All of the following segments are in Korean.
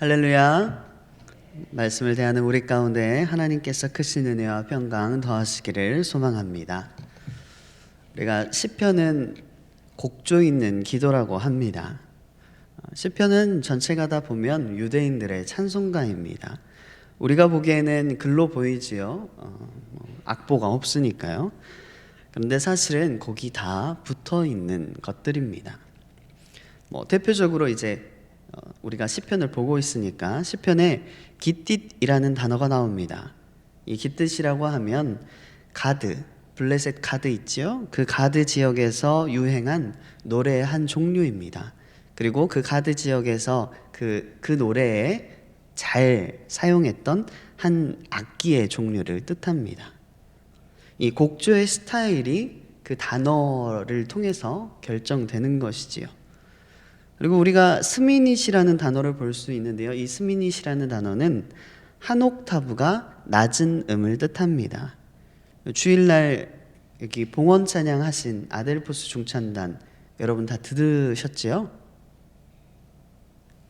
할렐루야. 말씀을 대하는 우리 가운데 하나님께서 크신 은혜와 평강 더하시기를 소망합니다. 우리가 시편은 곡조 있는 기도라고 합니다. 어, 시편은 전체가 다 보면 유대인들의 찬송가입니다. 우리가 보기에는 글로 보이지요. 어, 뭐 악보가 없으니까요. 그런데 사실은 거기 다 붙어 있는 것들입니다. 뭐 대표적으로 이제 어, 우리가 시편을 보고 있으니까 시편에 기띠이라는 단어가 나옵니다. 이 기뜻이라고 하면 가드, 블레셋 가드 있지요? 그 가드 지역에서 유행한 노래의 한 종류입니다. 그리고 그 가드 지역에서 그, 그 노래에 잘 사용했던 한 악기의 종류를 뜻합니다. 이 곡조의 스타일이 그 단어를 통해서 결정되는 것이지요. 그리고 우리가 스미닛이라는 단어를 볼 수 있는데요. 이 스미닛이라는 단어는 한 옥타브가 낮은 음을 뜻합니다. 주일날 여기 봉헌 찬양 하신 아델포스 중찬단 여러분 다 들으셨지요?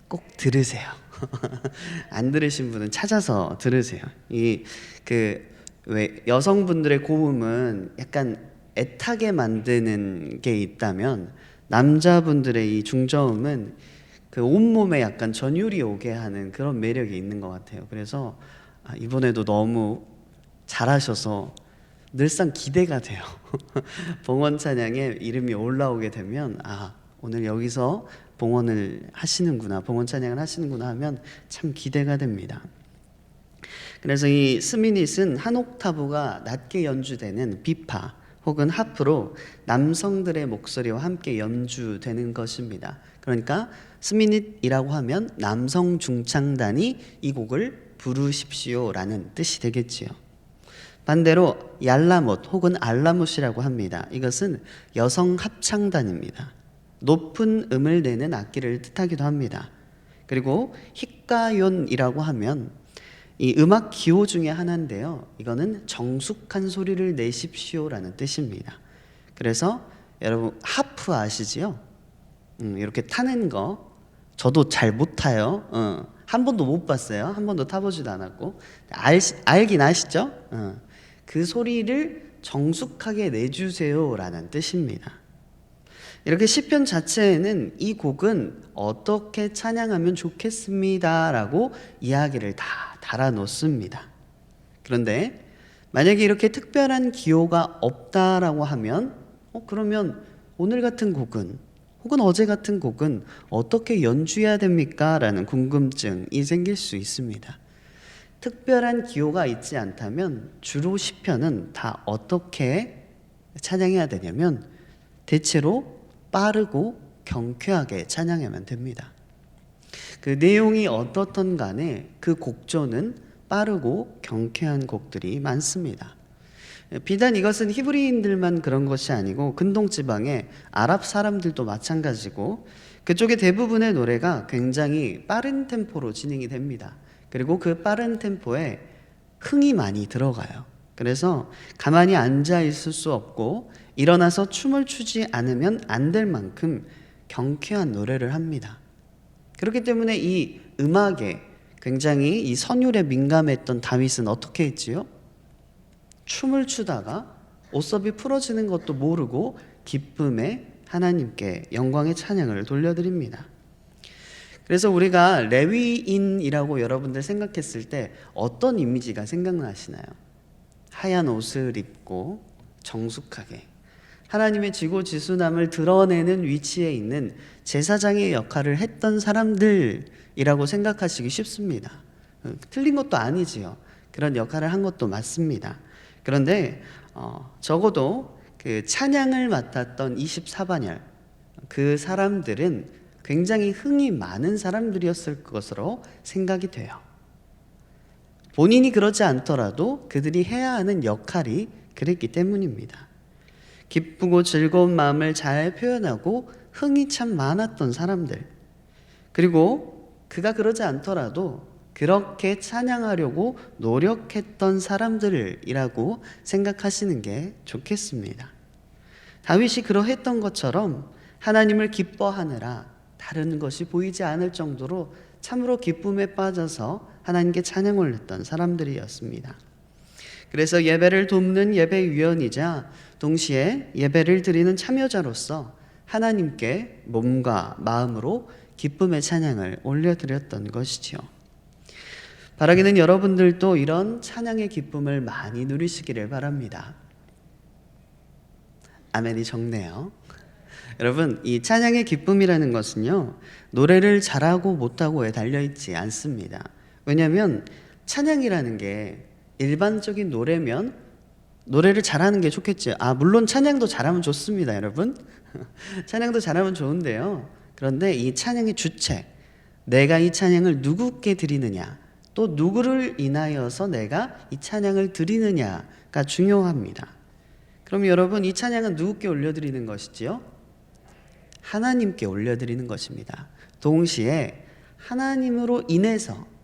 꼭 들으세요. 안 들으신 분은 찾아서 들으세요. 이 그 왜 여성분들의 고음은 약간 애타게 만드는 게 있다면 남자분들의 이 중저음은 그 온몸에 약간 전율이 오게 하는 그런 매력이 있는 것 같아요. 그래서 아, 이번에도 너무 잘하셔서 늘상 기대가 돼요. 봉헌 찬양에 이름이 올라오게 되면 아 오늘 여기서 봉헌을 하시는구나, 봉헌 찬양을 하시는구나 하면 참 기대가 됩니다. 그래서 이 스미닛은 한 옥타브가 낮게 연주되는 비파 혹은 하프로 남성들의 목소리와 함께 연주되는 것입니다. 그러니까 스미닛이라고 하면 남성 중창단이 이 곡을 부르십시오라는 뜻이 되겠지요. 반대로 얄라못 혹은 알라못이라고 합니다. 이것은 여성 합창단입니다. 높은 음을 내는 악기를 뜻하기도 합니다. 그리고 히카욘이라고 하면 이 음악 기호 중에 하나인데요. 이거는 정숙한 소리를 내십시오라는 뜻입니다. 그래서 여러분 하프 아시지요? 음, 이렇게 타는 거 저도 잘 못 타요. 어, 한 번도 못 봤어요. 한 번도 타보지도 않았고 알, 알긴 아시죠? 어, 그 소리를 정숙하게 내주세요라는 뜻입니다. 이렇게 시편 자체에는 이 곡은 어떻게 찬양하면 좋겠습니다라고 이야기를 다 달아 놓습니다. 그런데 만약에 이렇게 특별한 기호가 없다라고 하면 어 그러면 오늘 같은 곡은 혹은 어제 같은 곡은 어떻게 연주해야 됩니까? 라는 궁금증이 생길 수 있습니다. 특별한 기호가 있지 않다면 주로 시편은 다 어떻게 찬양해야 되냐면 대체로 빠르고 경쾌하게 찬양하면 됩니다. 그 내용이 어떻든 간에 그 곡조는 빠르고 경쾌한 곡들이 많습니다. 비단 이것은 히브리인들만 그런 것이 아니고 근동 지방의 아랍 사람들도 마찬가지고 그쪽의 대부분의 노래가 굉장히 빠른 템포로 진행이 됩니다. 그리고 그 빠른 템포에 흥이 많이 들어가요. 그래서 가만히 앉아 있을 수 없고 일어나서 춤을 추지 않으면 안 될 만큼 경쾌한 노래를 합니다. 그렇기 때문에 이 음악에 굉장히 이 선율에 민감했던 다윗은 어떻게 했지요? 춤을 추다가 옷섭이 풀어지는 것도 모르고 기쁨에 하나님께 영광의 찬양을 돌려드립니다. 그래서 우리가 레위인이라고 여러분들 생각했을 때 어떤 이미지가 생각나시나요? 하얀 옷을 입고 정숙하게 하나님의 지고지순함을 드러내는 위치에 있는 제사장의 역할을 했던 사람들이라고 생각하시기 쉽습니다. 어, 틀린 것도 아니지요. 그런 역할을 한 것도 맞습니다. 그런데 어, 적어도 그 찬양을 맡았던 24반열 그 사람들은 굉장히 흥이 많은 사람들이었을 것으로 생각이 돼요. 본인이 그러지 않더라도 그들이 해야 하는 역할이 그랬기 때문입니다. 기쁘고 즐거운 마음을 잘 표현하고 흥이 참 많았던 사람들. 그리고 그가 그러지 않더라도 그렇게 찬양하려고 노력했던 사람들이라고 생각하시는 게 좋겠습니다. 다윗이 그러했던 것처럼 하나님을 기뻐하느라 다른 것이 보이지 않을 정도로 참으로 기쁨에 빠져서 하나님께 찬양 올렸던 사람들이었습니다. 그래서 예배를 돕는 예배위원이자 동시에 예배를 드리는 참여자로서 하나님께 몸과 마음으로 기쁨의 찬양을 올려드렸던 것이지요. 바라기는 여러분들도 이런 찬양의 기쁨을 많이 누리시기를 바랍니다. 아멘이 적네요. 여러분, 이 찬양의 기쁨이라는 것은요, 노래를 잘하고 못하고에 달려있지 않습니다. 왜냐하면 찬양이라는 게 일반적인 노래면 노래를 잘하는 게 좋겠죠. 아, 물론 찬양도 잘하면 좋습니다, 여러분. 찬양도 잘하면 좋은데요. 그런데 이 찬양의 주체, 내가 이 찬양을 누구께 드리느냐, 또 누구를 인하여서 내가 이 찬양을 드리느냐가 중요합니다. 그럼 여러분 이 찬양은 누구께 올려드리는 것이지요? 하나님께 올려드리는 것입니다. 동시에 하나님으로 인해서 그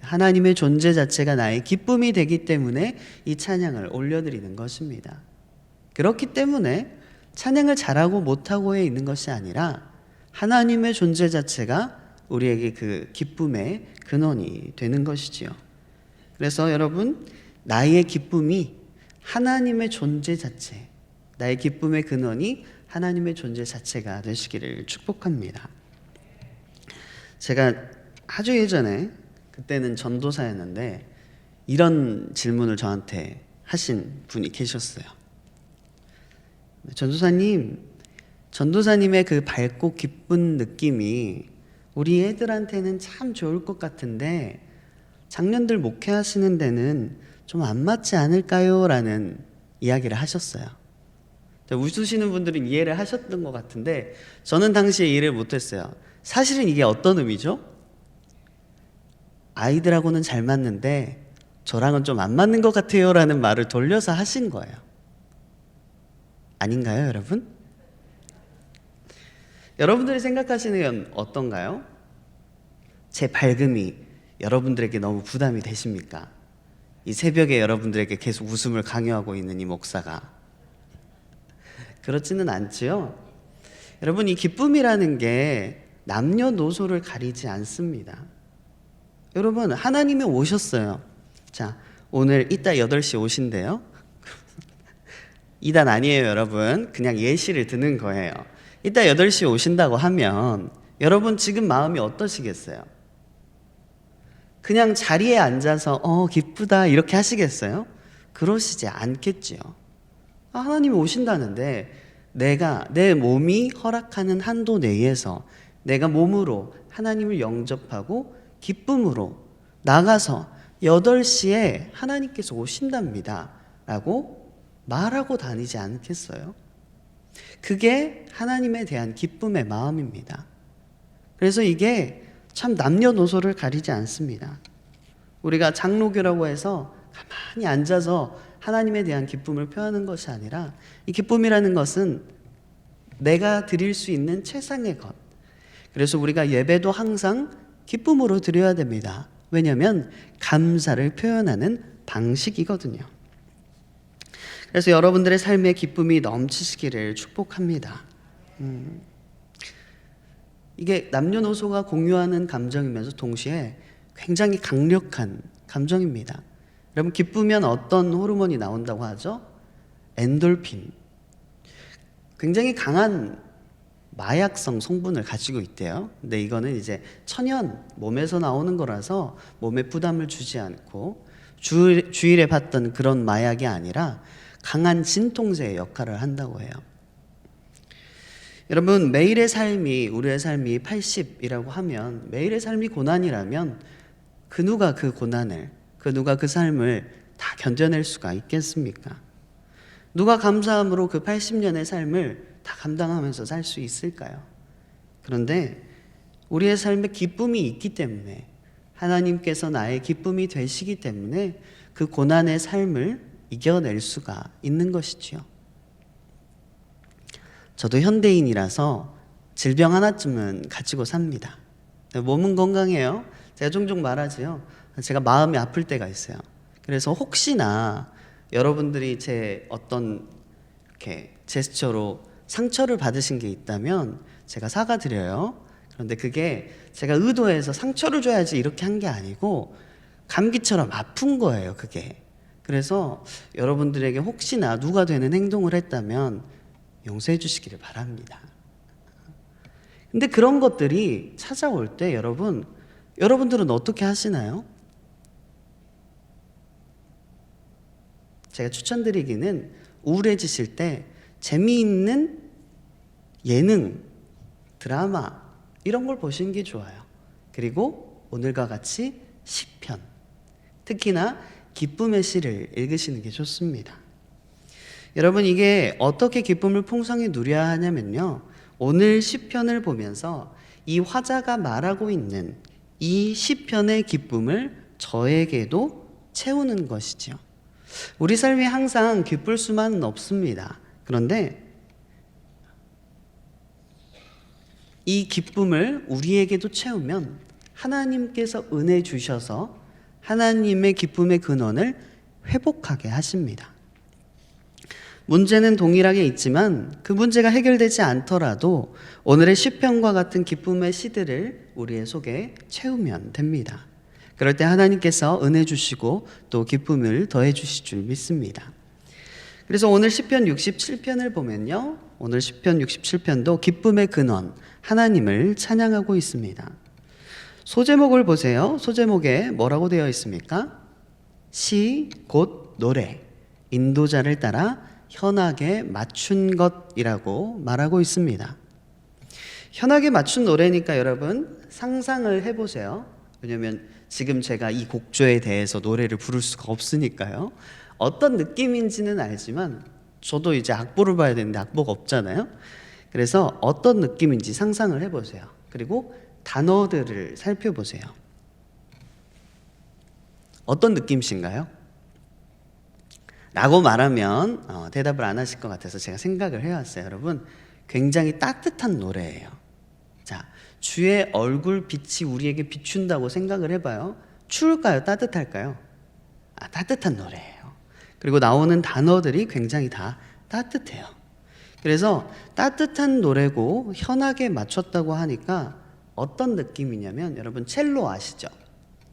하나님의 존재 자체가 나의 기쁨이 되기 때문에 이 찬양을 올려드리는 것입니다. 그렇기 때문에 찬양을 잘하고 못하고에 있는 것이 아니라 하나님의 존재 자체가 우리에게 그 기쁨의 근원이 되는 것이지요. 그래서 여러분, 나의 기쁨이 하나님의 존재 자체, 나의 기쁨의 근원이 하나님의 존재 자체가 되시기를 축복합니다. 제가 아주 예전에 그때는 전도사였는데 이런 질문을 저한테 하신 분이 계셨어요. 전도사님, 전도사님의 그 밝고 기쁜 느낌이 우리 애들한테는 참 좋을 것 같은데 작년들 목회하시는 데는 좀 안 맞지 않을까요? 라는 이야기를 하셨어요. 웃으시는 분들은 이해를 하셨던 것 같은데 저는 당시에 이해를 못했어요. 사실은 이게 어떤 의미죠? 아이들하고는 잘 맞는데 저랑은 좀 안 맞는 것 같아요 라는 말을 돌려서 하신 거예요. 아닌가요, 여러분? 여러분들이 생각하시는 건 어떤가요? 제 밝음이 여러분들에게 너무 부담이 되십니까? 이 새벽에 여러분들에게 계속 웃음을 강요하고 있는 이 목사가 그렇지는 않지요. 여러분 이 기쁨이라는 게 남녀노소를 가리지 않습니다. 여러분 하나님이 오셨어요. 자 오늘 이따 8시 오신대요. 이단 아니에요 여러분. 그냥 예시를 드는 거예요. 이따 8시 오신다고 하면 여러분 지금 마음이 어떠시겠어요? 그냥 자리에 앉아서 어 기쁘다 이렇게 하시겠어요? 그러시지 않겠지요. 아, 하나님이 오신다는데 내가 내 몸이 허락하는 한도 내에서 내가 몸으로 하나님을 영접하고 기쁨으로 나가서 8시에 하나님께서 오신답니다. 라고 말하고 다니지 않겠어요? 그게 하나님에 대한 기쁨의 마음입니다. 그래서 이게 참 남녀노소를 가리지 않습니다. 우리가 장로교라고 해서 가만히 앉아서 하나님에 대한 기쁨을 표하는 것이 아니라 이 기쁨이라는 것은 내가 드릴 수 있는 최상의 것. 그래서 우리가 예배도 항상 기쁨으로 드려야 됩니다. 왜냐하면 감사를 표현하는 방식이거든요. 그래서 여러분들의 삶의 기쁨이 넘치시기를 축복합니다. 음. 이게 남녀노소가 공유하는 감정이면서 동시에 굉장히 강력한 감정입니다. 여러분 기쁘면 어떤 호르몬이 나온다고 하죠? 엔돌핀. 굉장히 강한 마약성 성분을 가지고 있대요. 근데 이거는 이제 천연 몸에서 나오는 거라서 몸에 부담을 주지 않고 주, 주일에 봤던 그런 마약이 아니라 강한 진통제의 역할을 한다고 해요. 여러분 매일의 삶이 우리의 삶이 80이라고 하면 매일의 삶이 고난이라면 그 누가 그 고난을 그 누가 그 삶을 다 견뎌낼 수가 있겠습니까? 누가 감사함으로 그 80년의 삶을 다 감당하면서 살 수 있을까요? 그런데 우리의 삶에 기쁨이 있기 때문에 하나님께서 나의 기쁨이 되시기 때문에 그 고난의 삶을 이겨낼 수가 있는 것이지요. 저도 현대인이라서 질병 하나쯤은 가지고 삽니다. 몸은 건강해요. 제가 종종 말하지요. 제가 마음이 아플 때가 있어요. 그래서 혹시나 여러분들이 제 어떤 이렇게 제스처로 상처를 받으신 게 있다면 제가 사과드려요. 그런데 그게 제가 의도해서 상처를 줘야지 이렇게 한 게 아니고 감기처럼 아픈 거예요, 그게. 그래서 여러분들에게 혹시나 누가 되는 행동을 했다면 용서해 주시기를 바랍니다. 근데 그런 것들이 찾아올 때 여러분, 여러분들은 어떻게 하시나요? 제가 추천드리기는 우울해지실 때 재미있는 예능, 드라마 이런 걸 보시는 게 좋아요. 그리고 오늘과 같이 시편, 특히나 기쁨의 시를 읽으시는 게 좋습니다. 여러분 이게 어떻게 기쁨을 풍성히 누려야 하냐면요. 오늘 시편을 보면서 이 화자가 말하고 있는 이 시편의 기쁨을 저에게도 채우는 것이죠. 우리 삶이 항상 기쁠 수만은 없습니다. 그런데 이 기쁨을 우리에게도 채우면 하나님께서 은혜 주셔서 하나님의 기쁨의 근원을 회복하게 하십니다. 문제는 동일하게 있지만 그 문제가 해결되지 않더라도 오늘의 시편과 같은 기쁨의 시들을 우리의 속에 채우면 됩니다. 그럴 때 하나님께서 은혜 주시고 또 기쁨을 더해 주실 줄 믿습니다. 그래서 오늘 시편 67편을 보면요. 오늘 시편 67편도 기쁨의 근원 하나님을 찬양하고 있습니다. 소제목을 보세요. 소제목에 뭐라고 되어 있습니까? 시, 곧 노래. 인도자를 따라 현악에 맞춘 것이라고 말하고 있습니다. 현악에 맞춘 노래니까 여러분 상상을 해보세요. 왜냐면 지금 제가 이 곡조에 대해서 노래를 부를 수가 없으니까요. 어떤 느낌인지는 알지만 저도 이제 악보를 봐야 되는데 악보가 없잖아요. 그래서 어떤 느낌인지 상상을 해보세요. 그리고 단어들을 살펴보세요. 어떤 느낌이신가요? 라고 말하면 어, 대답을 안 하실 것 같아서 제가 생각을 해왔어요. 여러분, 굉장히 따뜻한 노래예요. 자, 주의 얼굴 빛이 우리에게 비춘다고 생각을 해봐요. 추울까요? 따뜻할까요? 아, 따뜻한 노래예요. 그리고 나오는 단어들이 굉장히 다 따뜻해요. 그래서 따뜻한 노래고 현악에 맞췄다고 하니까 어떤 느낌이냐면 여러분 첼로 아시죠?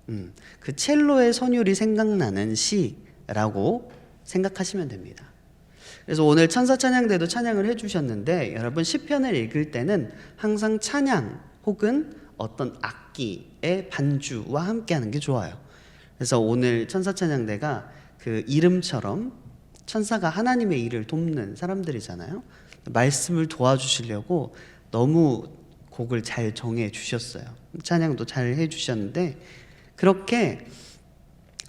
음, 그 첼로의 선율이 생각나는 시라고 생각하시면 됩니다. 그래서 오늘 천사 찬양대도 찬양을 해주셨는데 여러분 시편을 읽을 때는 항상 찬양 혹은 어떤 악기의 반주와 함께하는 게 좋아요. 그래서 오늘 천사 찬양대가 그 이름처럼 천사가 하나님의 일을 돕는 사람들이잖아요. 말씀을 도와주시려고 너무 곡을 잘 정해 주셨어요. 찬양도 잘 해 주셨는데 그렇게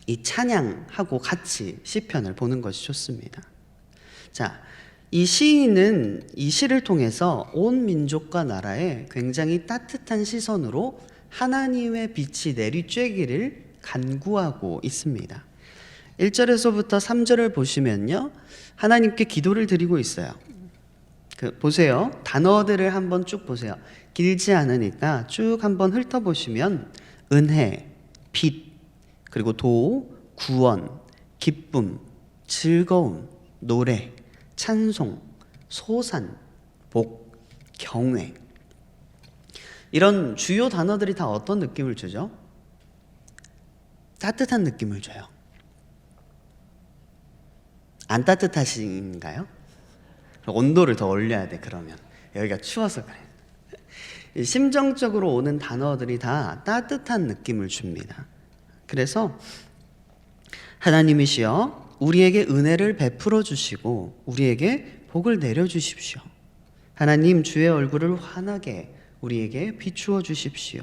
이 찬양하고 같이 시편을 보는 것이 좋습니다. 자, 이 시인은 이 시를 통해서 온 민족과 나라에 굉장히 따뜻한 시선으로 하나님의 빛이 내리쬐기를 간구하고 있습니다. 1절에서부터 3절을 보시면요. 하나님께 기도를 드리고 있어요. 그 보세요. 단어들을 한번 쭉 보세요. 길지 않으니까 쭉 한번 훑어보시면 은혜, 빛, 그리고 도, 구원, 기쁨, 즐거움, 노래, 찬송, 소산, 복, 경외. 이런 주요 단어들이 다 어떤 느낌을 주죠? 따뜻한 느낌을 줘요. 안 따뜻하신가요? 온도를 더 올려야 돼 그러면 여기가 추워서 그래. 심정적으로 오는 단어들이 다 따뜻한 느낌을 줍니다. 그래서 하나님이시여 우리에게 은혜를 베풀어 주시고 우리에게 복을 내려 주십시오. 하나님 주의 얼굴을 환하게 우리에게 비추어 주십시오.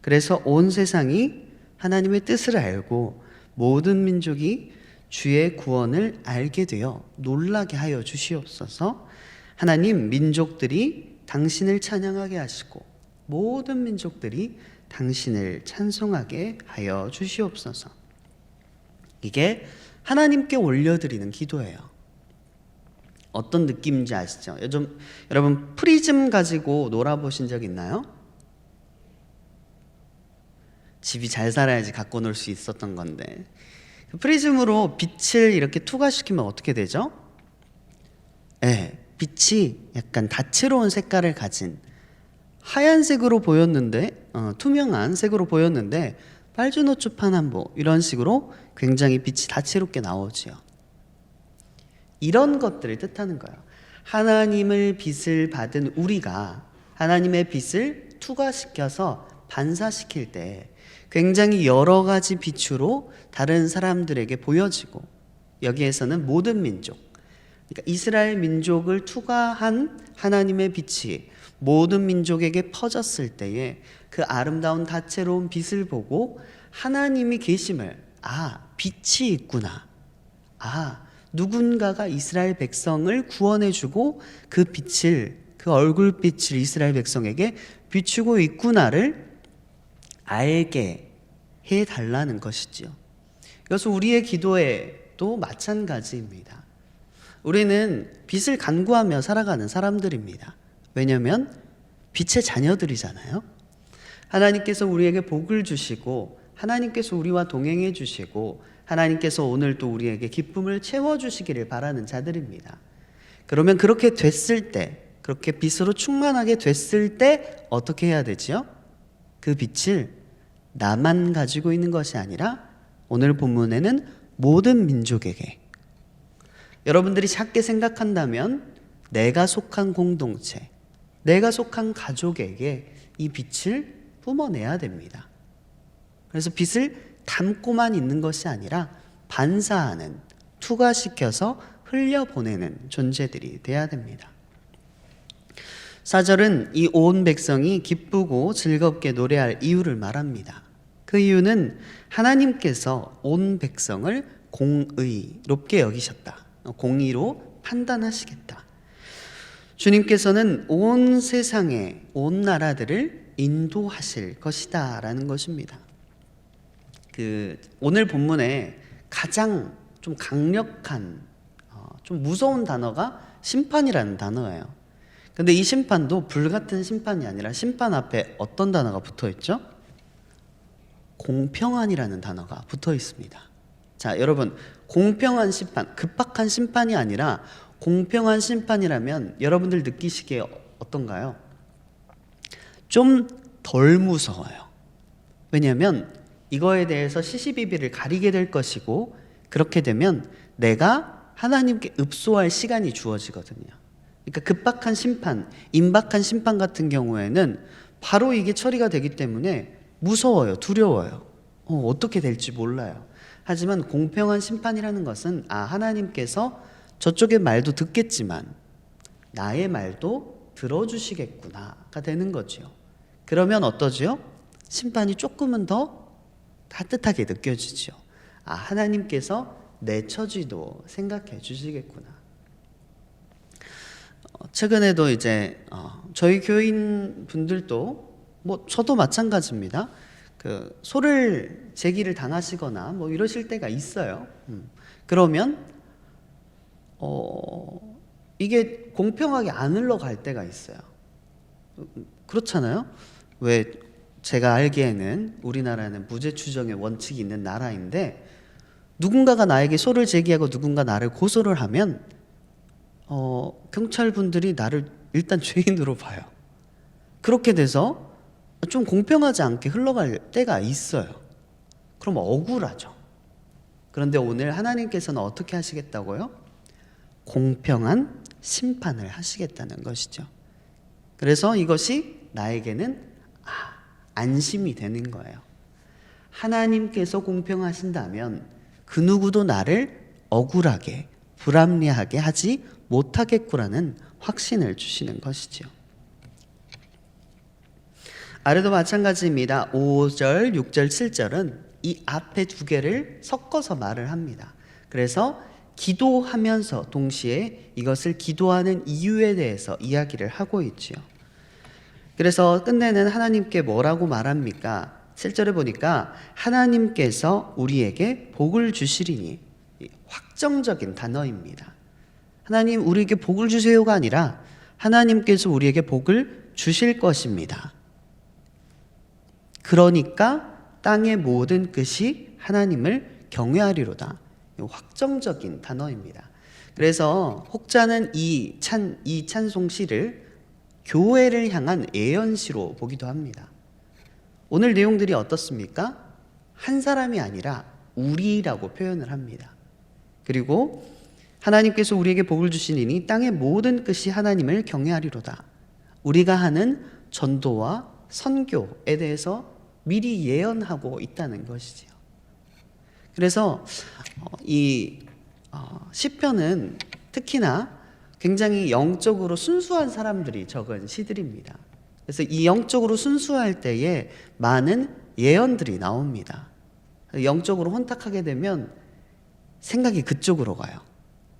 그래서 온 세상이 하나님의 뜻을 알고 모든 민족이 주의 구원을 알게 되어 놀라게 하여 주시옵소서. 하나님 민족들이 당신을 찬양하게 하시고 모든 민족들이 당신을 찬송하게 하여 주시옵소서. 이게 하나님께 올려드리는 기도예요. 어떤 느낌인지 아시죠? 요즘 여러분 프리즘 가지고 놀아보신 적 있나요? 집이 잘 살아야지 갖고 놀 수 있었던 건데 프리즘으로 빛을 이렇게 투과시키면 어떻게 되죠? 예, 네, 빛이 약간 다채로운 색깔을 가진 하얀색으로 보였는데 어, 투명한 색으로 보였는데 빨주노초 파남보 이런 식으로 굉장히 빛이 다채롭게 나오지요. 이런 것들을 뜻하는 거예요. 하나님을 빛을 받은 우리가 하나님의 빛을 투과시켜서 반사시킬 때 굉장히 여러 가지 빛으로 다른 사람들에게 보여지고 여기에서는 모든 민족 그러니까 이스라엘 민족을 투과한 하나님의 빛이 모든 민족에게 퍼졌을 때에 그 아름다운 다채로운 빛을 보고 하나님이 계심을 아 빛이 있구나. 아 누군가가 이스라엘 백성을 구원해주고 그 빛을 그 얼굴빛을 이스라엘 백성에게 비추고 있구나를 알게 해 달라는 것이지요. 이것은 우리의 기도에도 마찬가지입니다. 우리는 빛을 간구하며 살아가는 사람들입니다. 왜냐하면 빛의 자녀들이잖아요. 하나님께서 우리에게 복을 주시고 하나님께서 우리와 동행해 주시고 하나님께서 오늘 또 우리에게 기쁨을 채워 주시기를 바라는 자들입니다. 그러면 그렇게 됐을 때 그렇게 빛으로 충만하게 됐을 때 어떻게 해야 되지요? 그 빛을 나만 가지고 있는 것이 아니라 오늘 본문에는 모든 민족에게 여러분들이 작게 생각한다면 내가 속한 공동체, 내가 속한 가족에게 이 빛을 뿜어내야 됩니다. 그래서 빛을 담고만 있는 것이 아니라 반사하는, 투과시켜서 흘려보내는 존재들이 돼야 됩니다. 사절은 이 온 백성이 기쁘고 즐겁게 노래할 이유를 말합니다. 그 이유는 하나님께서 온 백성을 공의롭게 여기셨다. 공의로 판단하시겠다. 주님께서는 온 세상의 온 나라들을 인도하실 것이다 라는 것입니다. 그 오늘 본문에 가장 좀 강력한 어, 좀 무서운 단어가 심판이라는 단어예요. 근데 이 심판도 불같은 심판이 아니라 심판 앞에 어떤 단어가 붙어 있죠? 공평한이라는 단어가 붙어 있습니다. 자, 여러분, 공평한 심판, 급박한 심판이 아니라 공평한 심판이라면 여러분들 느끼시기에 어떤가요? 좀 덜 무서워요. 왜냐하면 이거에 대해서 시시비비를 가리게 될 것이고 그렇게 되면 내가 하나님께 읍소할 시간이 주어지거든요. 그러니까 급박한 심판, 임박한 심판 같은 경우에는 바로 이게 처리가 되기 때문에 무서워요, 두려워요. 어, 어떻게 될지 몰라요. 하지만 공평한 심판이라는 것은 아 하나님께서 저쪽의 말도 듣겠지만 나의 말도 들어주시겠구나가 되는 거지요. 그러면 어떠지요? 심판이 조금은 더 따뜻하게 느껴지지요. 아 하나님께서 내 처지도 생각해 주시겠구나. 어, 최근에도 이제 어, 저희 교인 분들도 뭐 저도 마찬가지입니다. 그 소를 제기를 당하시거나 뭐 이러실 때가 있어요. 음. 그러면 어 이게 공평하게 안 흘러갈 때가 있어요. 그렇잖아요. 왜 제가 알기에는 우리나라는 무죄 추정의 원칙이 있는 나라인데 누군가가 나에게 소를 제기하고 누군가 나를 고소를 하면 어, 경찰 분들이 나를 일단 죄인으로 봐요. 그렇게 돼서 좀 공평하지 않게 흘러갈 때가 있어요. 그럼 억울하죠. 그런데 오늘 하나님께서는 어떻게 하시겠다고요? 공평한 심판을 하시겠다는 것이죠. 그래서 이것이 나에게는 아, 안심이 되는 거예요. 하나님께서 공평하신다면 그 누구도 나를 억울하게 불합리하게 하지 못하겠구라는 확신을 주시는 것이지요. 아래도 마찬가지입니다. 5절, 6절, 7절은 이 앞에 두 개를 섞어서 말을 합니다. 그래서 기도하면서 동시에 이것을 기도하는 이유에 대해서 이야기를 하고 있지요. 그래서 끝내는 하나님께 뭐라고 말합니까? 7절에 보니까 하나님께서 우리에게 복을 주시리니 확정적인 단어입니다. 하나님 우리에게 복을 주세요가 아니라 하나님께서 우리에게 복을 주실 것입니다. 그러니까 땅의 모든 끝이 하나님을 경외하리로다. 확정적인 단어입니다. 그래서 혹자는 이 찬, 이 찬송시를 교회를 향한 예언시로 보기도 합니다. 오늘 내용들이 어떻습니까? 한 사람이 아니라 우리라고 표현을 합니다. 그리고 하나님께서 우리에게 복을 주시니 땅의 모든 끝이 하나님을 경외하리로다. 우리가 하는 전도와 선교에 대해서 미리 예언하고 있다는 것이지요. 그래서 어, 이 어, 시편은 특히나 굉장히 영적으로 순수한 사람들이 적은 시들입니다. 그래서 이 영적으로 순수할 때에 많은 예언들이 나옵니다. 영적으로 혼탁하게 되면 생각이 그쪽으로 가요.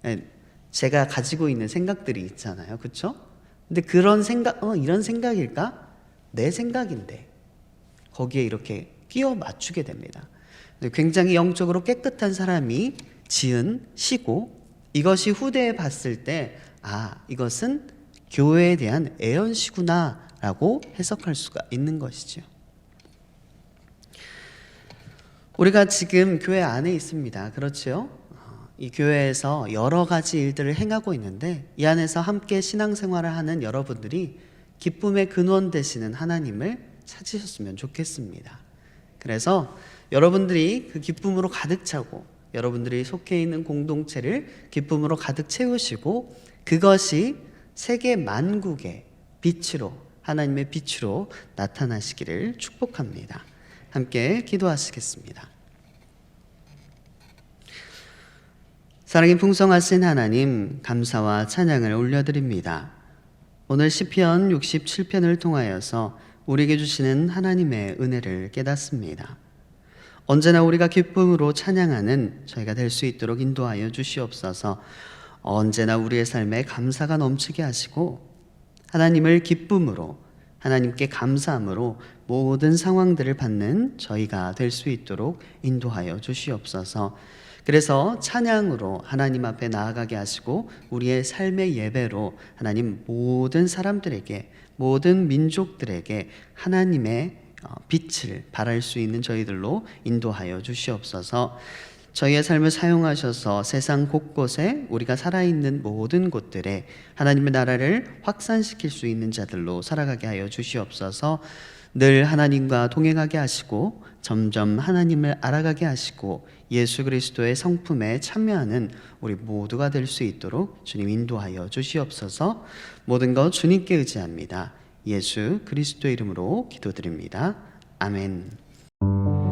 예, 제가 가지고 있는 생각들이 있잖아요. 그렇죠? 근데 그런 생각 어 이런 생각일까? 내 생각인데. 거기에 이렇게 끼워 맞추게 됩니다. 굉장히 영적으로 깨끗한 사람이 지은 시고 이것이 후대에 봤을 때 아, 이것은 교회에 대한 애언시구나라고 해석할 수가 있는 것이죠. 우리가 지금 교회 안에 있습니다. 그렇지요? 어, 이 교회에서 여러 가지 일들을 행하고 있는데 이 안에서 함께 신앙생활을 하는 여러분들이 기쁨의 근원 되시는 하나님을 찾으셨으면 좋겠습니다. 그래서 여러분들이 그 기쁨으로 가득 차고 여러분들이 속해 있는 공동체를 기쁨으로 가득 채우시고 그것이 세계 만국의 빛으로 하나님의 빛으로 나타나시기를 축복합니다. 함께 기도하시겠습니다. 사랑의 풍성하신 하나님 감사와 찬양을 올려드립니다. 오늘 시편 67편을 통하여서 우리에게 주시는 하나님의 은혜를 깨닫습니다. 언제나 우리가 기쁨으로 찬양하는 저희가 될 수 있도록 인도하여 주시옵소서. 언제나 우리의 삶에 감사가 넘치게 하시고 하나님을 기쁨으로 하나님께 감사함으로 모든 상황들을 받는 저희가 될 수 있도록 인도하여 주시옵소서. 그래서 찬양으로 하나님 앞에 나아가게 하시고 우리의 삶의 예배로 하나님 모든 사람들에게 모든 민족들에게 하나님의 어, 빛을 발할 수 있는 저희들로 인도하여 주시옵소서. 저희의 삶을 사용하셔서 세상 곳곳에 우리가 살아있는 모든 곳들에 하나님의 나라를 확산시킬 수 있는 자들로 살아가게 하여 주시옵소서 늘 하나님과 동행하게 하시고 점점 하나님을 알아가게 하시고 예수 그리스도의 성품에 참여하는 우리 모두가 될 수 있도록 주님 인도하여 주시옵소서 모든 것 주님께 의지합니다. 예수 그리스도 이름으로 기도드립니다. 아멘.